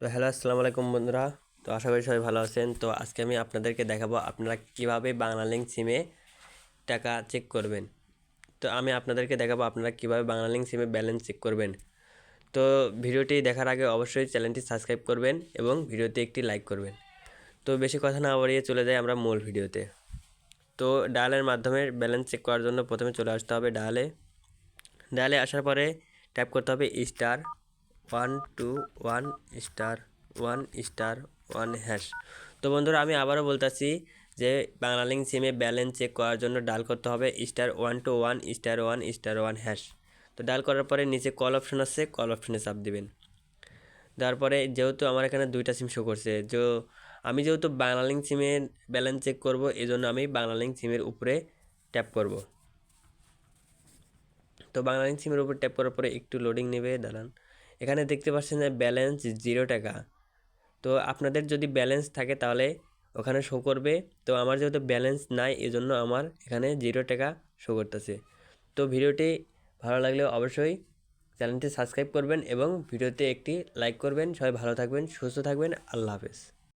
তো হ্যালো, আসসালামু আলাইকুম বন্ধুরা। তো আশা করি সবাই ভালো আছেন। তো আজকে আমি আপনাদেরকে দেখাবো আপনারা কীভাবে বাংলালিংক সিমে টাকা চেক করবেন। তো আমি আপনাদেরকে দেখাবো আপনারা কীভাবে বাংলালিংক সিমে ব্যালেন্স চেক করবেন। তো ভিডিওটি দেখার আগে অবশ্যই চ্যানেলটি সাবস্ক্রাইব করবেন এবং ভিডিওতে একটি লাইক করবেন। তো বেশি কথা না বাড়িয়ে চলে যাই আমরা মূল ভিডিওতে। তো ডায়ালের মাধ্যমে ব্যালেন্স চেক করার জন্য প্রথমে চলে আসতে হবে ডায়ালে। ডায়ালে আসার পরে ট্যাপ করতে হবে star one two one star one star, one hash. তো বন্ধুরা, আমি আবারও বলতেছি যে বাংলালিংক সিমে ব্যালেন্স চেক করার জন্য ডাল করতে হবে star one two one, star one star one hash. তো ডাল করার পরে নিচে কল অপশন আছে কল অপশনে চাপ দিবেন। দেওয়ার পরে যেহেতু আমার এখানে দুইটা সিম শো করছে, যে আমি যেহেতু বাংলালিংক সিমে ব্যালেন্স চেক করব এই জন্য আমি বাংলালিংক সিমের উপরে ট্যাপ করব। তো বাংলালিংক সিমের উপর ট্যাপ করার পরে একটু লোডিং নেবে, দাঁড়ান। এখানে দেখতে পাচ্ছেন যে ব্যালেন্স জিরো টাকা। তো আপনাদের যদি ব্যালেন্স থাকে তাহলে ওখানে শো করবে। তো আমার যেহেতু ব্যালেন্স নাই, এজন্য আমার এখানে জিরো টাকা শো করতেছে। তো ভিডিওটি ভালো লাগলে অবশ্যই চ্যানেলটি সাবস্ক্রাইব করবেন এবং ভিডিওতে একটি লাইক করবেন। সবাই ভালো থাকবেন, সুস্থ থাকবেন। আল্লাহ হাফেজ।